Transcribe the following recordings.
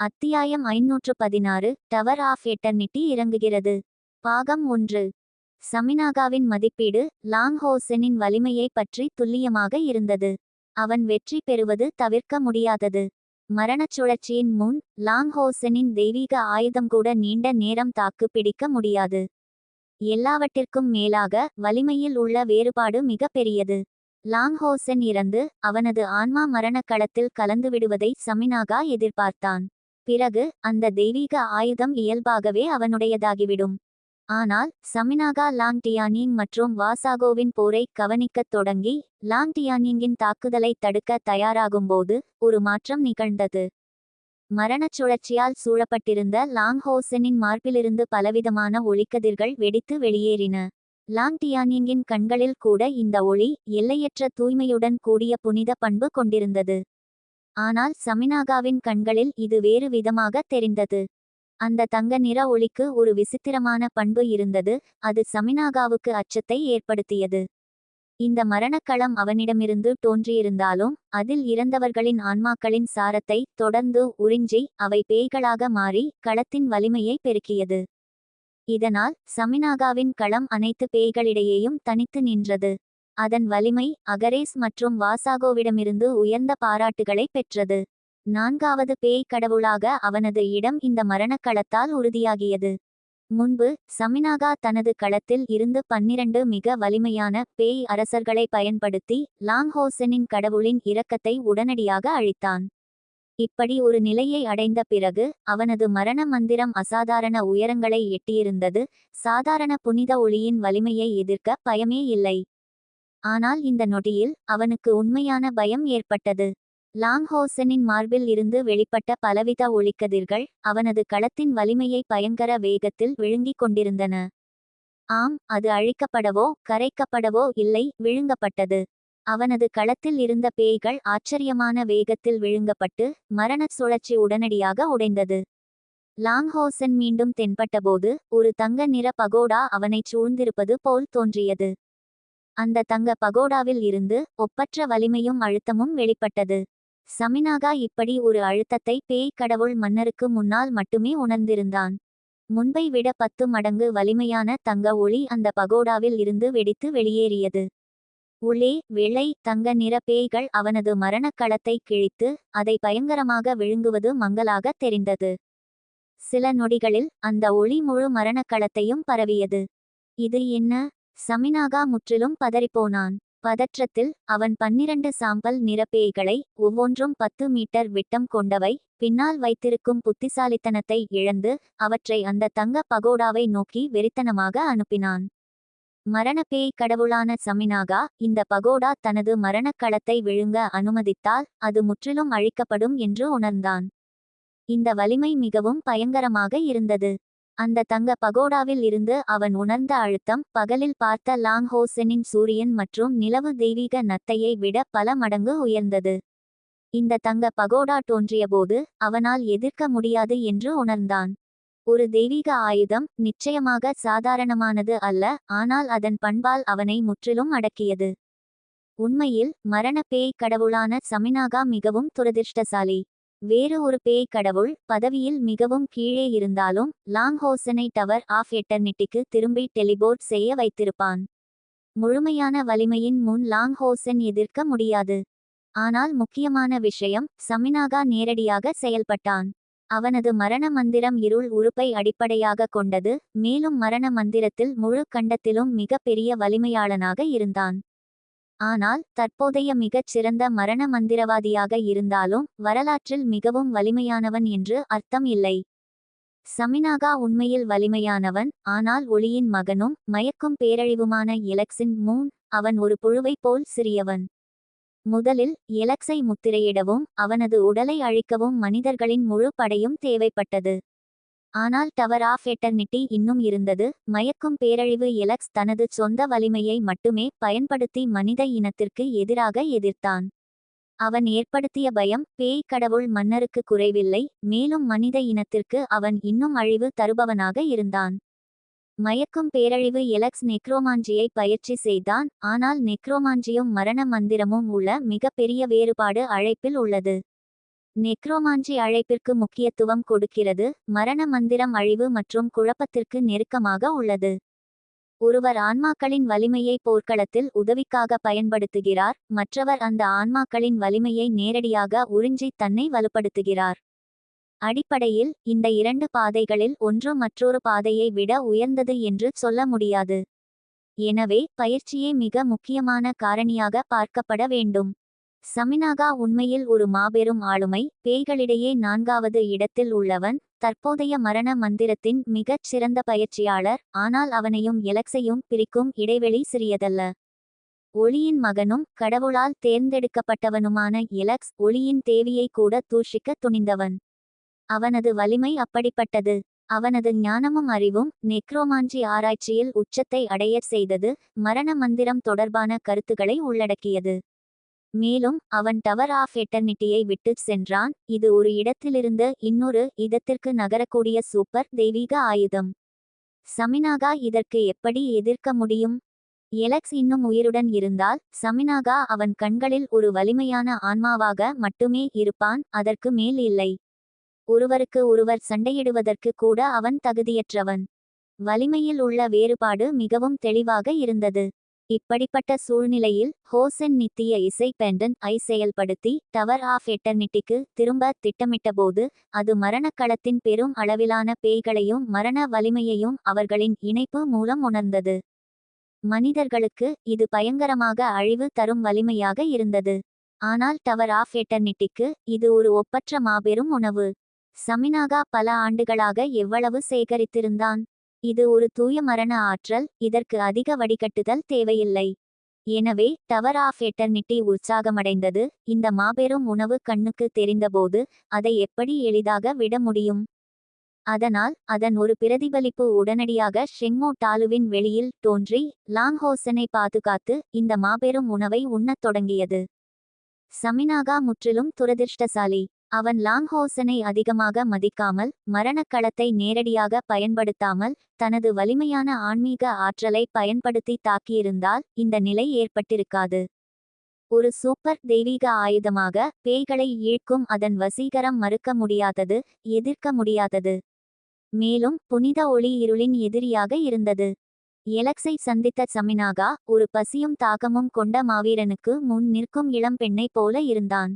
அத்தியாயம் ஐநூற்று பதினாறு டவர் ஆஃப் எட்டர்னிட்டி இறங்குகிறது. பாகம் ஒன்று. சமினாகாவின் மதிப்பீடு லாங் ஹோசனின் வலிமையை பற்றி துல்லியமாக இருந்தது. அவன் வெற்றி பெறுவது தவிர்க்க முடியாதது. மரணச் சுழற்சியின் முன் லாங் ஹோசனின் தெய்வீக ஆயுதம் கூட நீண்ட நேரம் தாக்கு பிடிக்க முடியாது. எல்லாவற்றிற்கும் மேலாக வலிமையில் உள்ள வேறுபாடு மிக பெரியது. லாங்ஹோசன் இறந்து அவனது ஆன்மா மரணக் களத்தில் கலந்துவிடுவதை சமினாகா எதிர்பார்த்தான். பிறகு அந்த தெய்வீக ஆயுதம் இயல்பாகவே அவனுடையதாகிவிடும். ஆனால் சமினாகா லாங் டியானிங் மற்றும் வாசாகோவின் போரை கவனிக்கத் தொடங்கி லாங் டியானிங்கின் தாக்குதலை தடுக்க தயாராகும்போது ஒரு மாற்றம் நிகழ்ந்தது. மரணச் சுழற்சியால் சூழப்பட்டிருந்த லாங்ஹோசனின் மார்பிலிருந்து பலவிதமான ஒளிக்கதிர்கள் வெடித்து வெளியேறின. லாங் டியானிங்கின் கண்களில் கூட இந்த ஒளி எல்லையற்ற தூய்மையுடன் கூடிய புனித பண்பு கொண்டிருந்தது. ஆனால் சமினாகாவின் கண்களில் இது வேறு விதமாக தெரிந்தது. அந்த தங்க நிற ஒளிக்கு ஒரு விசித்திரமான பண்பு இருந்தது அது சமினாகாவுக்கு அச்சத்தை ஏற்படுத்தியது. இந்த மரணக்களம் அவனிடமிருந்து தோன்றியிருந்தாலும் அதில் இறந்தவர்களின் ஆன்மாக்களின் சாரத்தை தொடர்ந்து உறிஞ்சி அவை பேய்களாக மாறி களத்தின் வலிமையை பெருக்கியது. இதனால் சமினாகாவின் களம் அனைத்து பேய்களிடையேயும் தனித்து நின்றது. அதன் வலிமை அகரேஸ் மற்றும் வாசாகோவிடமிருந்து உயர்ந்த பாராட்டுகளை பெற்றது. நான்காவது பேய் கடவுளாக அவனது இடம் இந்த மரணக்களத்தால் உறுதியாகியது. முன்பு சமினாகா தனது களத்தில் இருந்து பன்னிரண்டு மிக வலிமையான பேய் அரசர்களை பயன்படுத்தி லாங்ஹோசனின் கடவுளின் இரக்கத்தை உடனடியாக அழித்தான். இப்படி ஒரு நிலையை அடைந்த பிறகு அவனது மரண மந்திரம் அசாதாரண உயரங்களை எட்டியிருந்தது. சாதாரண புனித ஒளியின் வலிமையை எதிர்க்க பயமே இல்லை. ஆனால் இந்த நொடியில் அவனுக்கு உண்மையான பயம் ஏற்பட்டது. லாங்ஹோசனின் மார்பில் இருந்து வெளிப்பட்ட பலவித ஒளிக்கதிர்கள் அவனது களத்தின் வலிமையை பயங்கர வேகத்தில் விழுங்கிக் கொண்டிருந்தன. ஆம் அது அழிக்கப்படவோ கரைக்கப்படவோ இல்லை விழுங்கப்பட்டது. அவனது களத்தில் இருந்த பேய்கள் ஆச்சரியமான வேகத்தில் விழுங்கப்பட்டு மரணச் சுழற்சி உடனடியாக உடைந்தது. லாங்ஹோசன் மீண்டும் தென்பட்டபோது ஒரு தங்க நிற பகோடா அவனைச் சூழ்ந்திருப்பது போல் தோன்றியது. அந்த தங்க பகோடாவில் இருந்து ஒப்பற்ற வலிமையும் அழுத்தமும் வெளிப்பட்டது. சமினாகா இப்படி ஒரு அழுத்தத்தை பேய் கடவுள் மன்னருக்கு முன்னால் மட்டுமே உணர்ந்திருந்தான். முன்பை விட பத்து மடங்கு வலிமையான தங்க ஒளி அந்த பகோடாவில் இருந்து வெடித்து வெளியேறியது. உள்ளே வெள்ளை தங்க நிற பேய்கள் அவனது மரணக்களத்தை கிழித்து அதை பயங்கரமாக விழுங்குவது மங்கலாக தெரிந்தது. சில நொடிகளில் அந்த ஒளி முழு மரணக் களத்தையும் பரவியது. இது என்ன? சமினாகா முற்றிலும் பதறிப்போனான். பதற்றத்தில் அவன் பன்னிரண்டு சாம்பல் நிறப்பேய்களை ஒவ்வொன்றும் பத்து மீட்டர் விட்டம் கொண்டவை பின்னால் வைத்திருக்கும் புத்திசாலித்தனத்தை இழந்து அவற்றை அந்த தங்க பகோடாவை நோக்கி வெறித்தனமாக அனுப்பினான். மரணப்பேய் கடவுளான சமினாகா இந்த பகோடா தனது மரணக் களத்தை விழுங்க அனுமதித்தால் அது முற்றிலும் அழிக்கப்படும் என்று உணர்ந்தான். இந்த வலிமை மிகவும் பயங்கரமாக இருந்தது. அந்த தங்க பகோடாவில் இருந்து அவன் உணர்ந்த அழுத்தம் பகலில் பார்த்த லாங் ஹோசனின் சூரியன் மற்றும் நிலவு தெய்வீக நத்தையை விட பல மடங்கு உயர்ந்தது. இந்த தங்க பகோடா தோன்றியபோது அவனால் எதிர்க்க முடியாது என்று உணர்ந்தான். ஒரு தெய்வீக ஆயுதம் நிச்சயமாக சாதாரணமானது அல்ல ஆனால் அதன் பண்பால் அவனை முற்றிலும் அடக்கியது. உண்மையில் மரண பேய் கடவுளான சமினாகா மிகவும் துரதிர்ஷ்டசாலி. வேறு ஒரு பேய் கடவுள் பதவியில் மிகவும் கீழே இருந்தாலும் லாங்ஹோசனை டவர் ஆஃப் எட்டர்னிட்டிக்கு திரும்பி டெலிபோர்ட் செய்ய வைத்திருப்பான். முழுமையான வலிமையின் முன் லாங்ஹோசன் எதிர்க்க முடியாது. ஆனால் முக்கியமான விஷயம் சமினாகா நேரடியாக செயல்பட்டான். அவனது மரண மந்திரம் இருள் உறுப்பை அடிப்படையாக கொண்டது மேலும் மரண மந்திரத்தில் முழு கண்டத்திலும் மிக பெரிய வலிமையாளனாக இருந்தான். ஆனால் தற்போதைய மிகச் சிறந்த மரண மந்திரவாதியாக இருந்தாலும் வரலாற்றில் மிகவும் வலிமையானவன் என்று அர்த்தம் இல்லை. சமினாகா உண்மையில் வலிமையானவன் ஆனால் ஒளியின் மகனும் மயக்கும் பேரழிவுமான எலக்ஸின் மூன் அவன் ஒரு புழுவைப் போல் சிறியவன். முதலில் எலக்ஸை முத்திரையிடவும் அவனது உடலை அழிக்கவும் மனிதர்களின் முழு படையும் தேவைப்பட்டது. ஆனால் டவர் ஆஃப் எட்டர்னிட்டி இன்னும் இருந்தது. மயக்கும் பேரழிவு எலக்ஸ் தனது சொந்த வலிமையை மட்டுமே பயன்படுத்தி மனித இனத்திற்கு எதிராக எதிர்த்தான். அவன் ஏற்படுத்திய பயம் பேய் கடவுள் மன்னருக்கு குறைவில்லை மேலும் மனித இனத்திற்கு அவன் இன்னும் அழிவு தருபவனாக இருந்தான். மயக்கும் பேரழிவு எலக்ஸ் நெக்ரோமாஞ்சியை பயிற்சி செய்தான் ஆனால் நெக்ரோமாஞ்சியும் மரண மந்திரமும் உள்ள மிகப்பெரிய வேறுபாடு அழைப்பில் உள்ளது. நெக்ரோமாஞ்சி அழைப்பிற்கு முக்கியத்துவம் கொடுக்கிறது மரண மந்திரம் அழிவு மற்றும் குழப்பத்திற்கு நெருக்கமாக உள்ளது. ஒருவர் ஆன்மாக்களின் வலிமையை போர்க்களத்தில் உதவிக்காக பயன்படுத்துகிறார் மற்றவர் அந்த ஆன்மாக்களின் வலிமையை நேரடியாக உறிஞ்சி தன்னை வலுப்படுத்துகிறார். அடிப்படையில் இந்த இரண்டு பாதைகளில் ஒன்று மற்றொரு பாதையை விட உயர்ந்தது என்று சொல்ல முடியாது. எனவே பயிற்சியே மிக முக்கியமான காரணியாக பார்க்கப்பட வேண்டும். சமினாகா உண்மையில் ஒரு மாபெரும் ஆளுமை. பேய்களிடையே நான்காவது இடத்தில் உள்ளவன் தற்போதைய மரண மந்திரத்தின் மிகச் சிறந்த பயிற்சியாளர் ஆனால் அவனையும் எலக்ஸையும் பிரிக்கும் இடைவெளி சிறியதல்ல. ஒளியின் மகனும் கடவுளால் தேர்ந்தெடுக்கப்பட்டவனுமான எலக்ஸ் ஒளியின் தேவியை கூட தூஷிக்க துணிந்தவன். அவனது வலிமை அப்படிப்பட்டது. அவனது ஞானமும் அறிவும் நெக்ரோமாஞ்சி ஆராய்ச்சியில் உச்சத்தை அடையச் செய்தது மரண மந்திரம் தொடர்பான கருத்துக்களை உள்ளடக்கியது. மேலும் அவன் டவர் ஆஃப் எட்டர்னிட்டியை விட்டுச் சென்றான். இது ஒரு இடத்திலிருந்து இன்னொரு இடத்திற்கு நகரக்கூடிய சூப்பர் தெய்வீக ஆயுதம். சமினாகா இதற்கு எப்படி எதிர்க்க முடியும்? எலக்ஸ் இன்னும் உயிருடன் இருந்தால் சமினாகா அவன் கண்களில் ஒரு வலிமையான ஆன்மாவாக மட்டுமே இருப்பான் அதற்கு மேல் இல்லை. ஒருவருக்கு ஒருவர் சண்டையிடுவதற்கு கூட அவன் தகுதியற்றவன். வலிமையில் உள்ள வேறுபாடு மிகவும் தெளிவாக இருந்தது. இப்படிப்பட்ட சூழ்நிலையில் ஹோசென் நித்திய இசை பெண்டன் ஐ செயல்படுத்தி டவர் ஆஃப் எட்டர்னிட்டிக்கு திரும்ப திட்டமிட்டபோது அது மரணக்களத்தின் பெரும் அளவிலான பேய்களையும் மரண வலிமையையும் அவர்களின் இணைப்பு மூலம் உணர்ந்தது. மனிதர்களுக்கு இது பயங்கரமாக அழிவு தரும் வலிமையாக இருந்தது. ஆனால் டவர் ஆஃப் எட்டர்னிட்டிக்கு இது ஒரு ஒப்பற்ற மாபெரும் உணவு. சமினாகா பல ஆண்டுகளாக எவ்வளவு சேகரித்திருந்தான்? இது ஒரு தூய மரண ஆற்றல் இதற்கு அதிக வடிகட்டுதல் தேவையில்லை. எனவே டவர் ஆஃப் எட்டர்னிட்டி உற்சாகமடைந்தது. இந்த மாபெரும் உணவு கண்ணுக்கு தெரிந்தபோது அதை எப்படி எளிதாக விட முடியும்? அதனால் அதன் ஒரு பிரதிபலிப்பு உடனடியாக ஷெங்மோ டாலுவின் வெளியில் தோன்றி லாங்ஹோசனை பாதுகாத்து இந்த மாபெரும் உணவை உண்ணத் தொடங்கியது. சமினாகா முற்றிலும் துரதிர்ஷ்டசாலி. அவன் லாங்ஹோசனை அதிகமாக மதிக்காமல் மரணக்களத்தை நேரடியாக பயன்படுத்தாமல் தனது வலிமையான ஆன்மீக ஆற்றலை பயன்படுத்தி தாக்கியிருந்தால் இந்த நிலை ஏற்பட்டிருக்காது. ஒரு சூப்பர் தெய்வீக ஆயுதமாக பேய்களை ஈழ்க்கும் அதன் வசீகரம் மறுக்க முடியாதது எதிர்க்க முடியாதது. மேலும் புனித ஒளி இருளின் எதிரியாக இருந்தது. எலக்ஸை சந்தித்த சமினாகா ஒரு பசியும் தாகமும் கொண்ட மாவீரனுக்கு முன் நிற்கும் இளம் பெண்ணைப் போல இருந்தான்.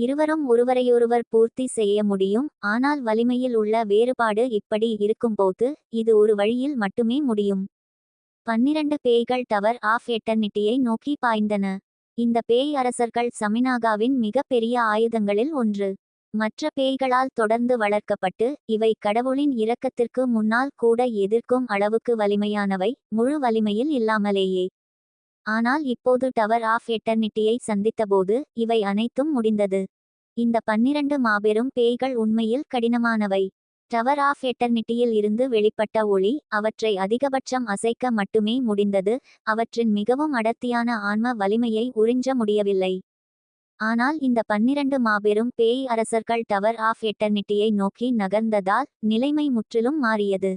இருவரும் ஒருவரையொருவர் பூர்த்தி செய்ய முடியும் ஆனால் வலிமையில் உள்ள வேறுபாடு இப்படி இருக்கும்போது இது ஒரு வழியில் மட்டுமே முடியும். பன்னிரண்டு பேய்கள் டவர் ஆஃப் எட்டர்னிட்டியை நோக்கி பாய்ந்தன. இந்த பேய் அரசர்கள் சமினாகாவின் மிகப்பெரிய பெரிய ஆயுதங்களில் ஒன்று. மற்ற பேய்களால் தொடர்ந்து வளர்க்கப்பட்டு இவை கடவுளின் இரக்கத்திற்கு முன்னால் கூட எதிர்க்கும் அளவுக்கு வலிமையானவை முழு வலிமையில் இல்லாமலேயே. ஆனால் இப்போது டவர் ஆஃப் எட்டர்னிட்டியை சந்தித்தபோது இவை அனைத்தும் முடிந்தது. இந்த பன்னிரண்டு மாபெரும் பேய்கள் உண்மையில் கடினமானவை. டவர் ஆஃப் எட்டர்னிட்டியில் இருந்து வெளிப்பட்ட ஒளி அவற்றை அதிகபட்சம் அசைக்க மட்டுமே முடிந்தது அவற்றின் மிகவும் அடர்த்தியான ஆன்ம வலிமையை உறிஞ்ச முடியவில்லை. ஆனால் இந்த பன்னிரண்டு மாபெரும் பேய் அரசர்கள் டவர் ஆஃப் எட்டர்னிட்டியை நோக்கி நகர்ந்ததால் நிலைமை முற்றிலும் மாறியது.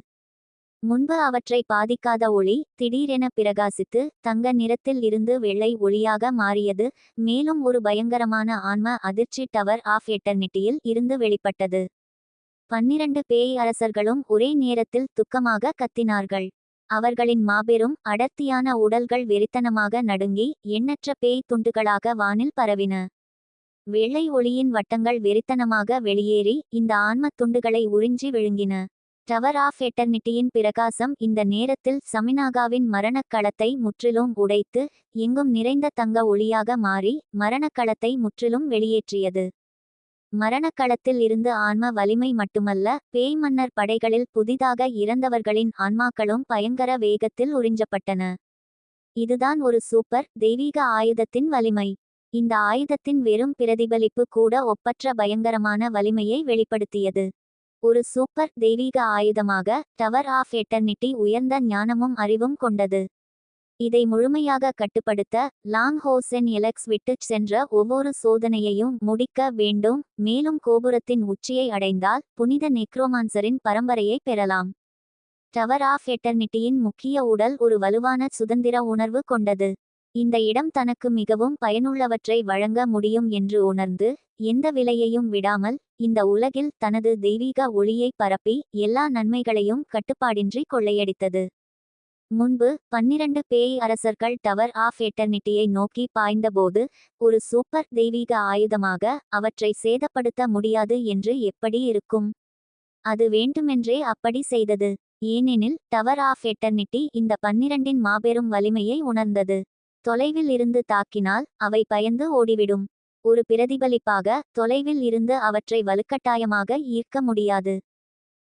முன்பு அவற்றை பாதிக்காத ஒளி திடீரென பிரகாசித்து தங்க நிறத்தில் இருந்து வெள்ளை ஒளியாக மாறியது. மேலும் ஒரு பயங்கரமான ஆன்ம அதிர்ச்சி டவர் ஆஃப் எட்டர்னிட்டியில் இருந்து வெளிப்பட்டது. பன்னிரண்டு பேய் அரசர்களும் ஒரே நேரத்தில் துக்கமாக கத்தினார்கள். அவர்களின் மாபெரும் அடர்த்தியான உடல்கள் வெறித்தனமாக நடுங்கி எண்ணற்ற பேய் துண்டுகளாக வானில் பரவின. வெள்ளை ஒளியின் வட்டங்கள் வெறித்தனமாக வெளியேறி இந்த ஆன்மத் துண்டுகளை உறிஞ்சி விழுங்கின. டவர் ஆஃப் எட்டர்னிட்டியின் பிரகாசம் இந்த நேரத்தில் சமினாகாவின் மரணக்களத்தை முற்றிலும் உடைத்து எங்கும் நிறைந்த தங்க ஒளியாக மாறி மரணக்களத்தை முற்றிலும் வெளியேற்றியது. மரணக்களத்தில் இருந்து ஆன்ம வலிமை மட்டுமல்ல பேய் மன்னர் படைகளில் புதிதாக இறந்தவர்களின் ஆன்மாக்களும் பயங்கர வேகத்தில் உறிஞ்சப்பட்டன. இதுதான் ஒரு சூப்பர் தெய்வீக ஆயுதத்தின் வலிமை. இந்த ஆயுதத்தின் வெறும் பிரதிபலிப்பு கூட ஒப்பற்ற பயங்கரமான வலிமையை வெளிப்படுத்தியது. ஒரு சூப்பர் தெய்வீக ஆயுதமாக டவர் ஆஃப் எட்டர்னிட்டி உயர்ந்த ஞானமும் அறிவும் கொண்டது. இதை முழுமையாக கட்டுப்படுத்த லாங் ஹோசென் எலக்ஸ் விட்டுச் சென்ற ஒவ்வொரு சோதனையையும் முடிக்க வேண்டும். மேலும் கோபுரத்தின் உச்சியை அடைந்தால் புனித நெக்ரோமான்சரின் பரம்பரையை பெறலாம். டவர் ஆஃப் எட்டர்னிட்டியின் முக்கிய உடல் ஒரு வலுவான சுதந்திர உணர்வு கொண்டது. இந்த இடம் தனக்கு மிகவும் பயனுள்ளவற்றை வழங்க முடியும் என்று உணர்ந்து எந்த விலையையும் விடாமல் இந்த உலகில் தனது தெய்வீக ஒளியை பரப்பி எல்லா நன்மைகளையும் கட்டுப்பாடின்றி கொள்ளையடித்தது. முன்பு பன்னிரண்டு பேய் அரசர்கள் டவர் ஆஃப் எட்டர்னிட்டியை நோக்கி பாய்ந்தபோது ஒரு சூப்பர் தெய்வீக ஆயுதமாக அவற்றை சேதப்படுத்த முடியாது என்று எப்படி இருக்கும்? அது வேண்டுமென்றே அப்படி செய்தது. ஏனெனில் டவர் ஆஃப் எட்டர்னிட்டி இந்த பன்னிரண்டின் மாபெரும் வலிமையை உணர்ந்தது. தொலைவில் இருந்து தாக்கினால் அவை பயந்து ஓடிவிடும். ஒரு பிரதிபலிப்பாக தொலைவில் இருந்து அவற்றை வலுக்கட்டாயமாக ஈர்க்க முடியாது.